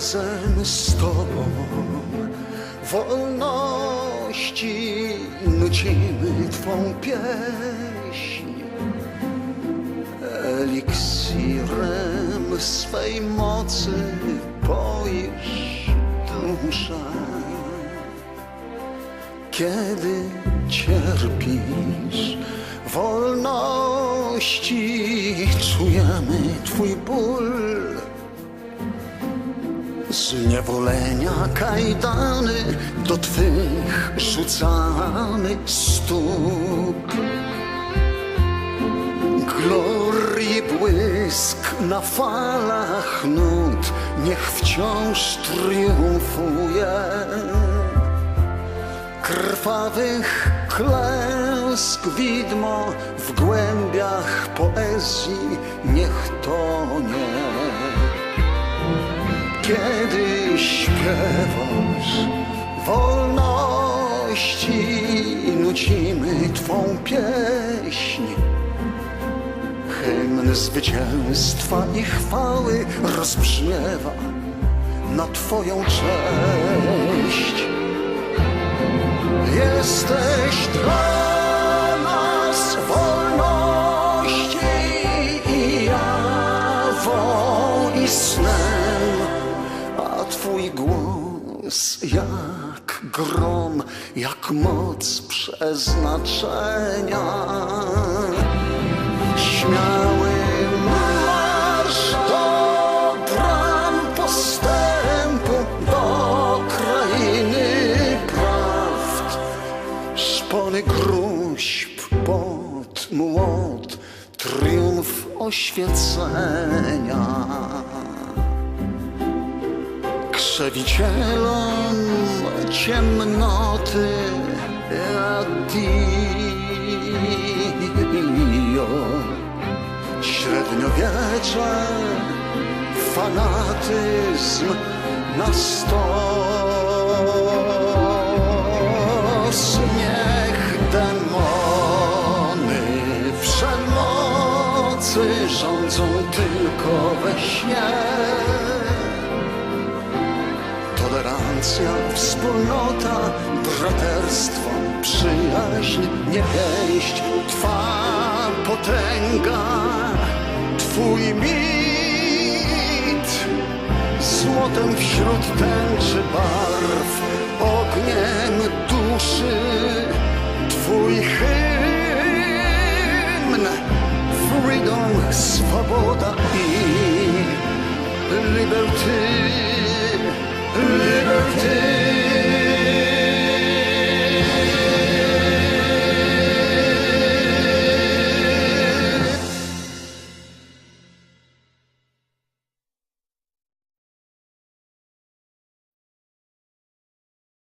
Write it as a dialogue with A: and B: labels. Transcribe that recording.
A: razem z Tobą wolności nucimy Twą pieśń. Eliksirem swej mocy poisz duszę. Kiedy cierpisz wolności, czujemy Twój ból. Zniewolenia kajdany do Twych rzucamy stóp. Glorii błysk na falach nut niech wciąż triumfuje. Krwawych klęsk widmo w głębiach poezji niech tonie. Kiedy śpiewasz wolności, nucimy Twą pieśń. Hymn zwycięstwa i chwały rozbrzmiewa na Twoją cześć. Jesteś dla nas wolności i jawą i snem, Twój głos jak grom, jak moc przeznaczenia. Śmiały marsz do bram postępu, do krainy prawd. Szpony gruźb pod młot, triumf oświecenia. Krzewicielom ciemnoty adio. Średniowiecze, fanatyzm na stos. Niech demony przemocy rządzą tylko we śnie. Tolerancja, wspólnota, braterstwo, przyjaźń, niepieść, Twa potęga, Twój mit. Złotem wśród tęczy barw, ogniem duszy, Twój hymn, freedom, swoboda i liberty, liberty.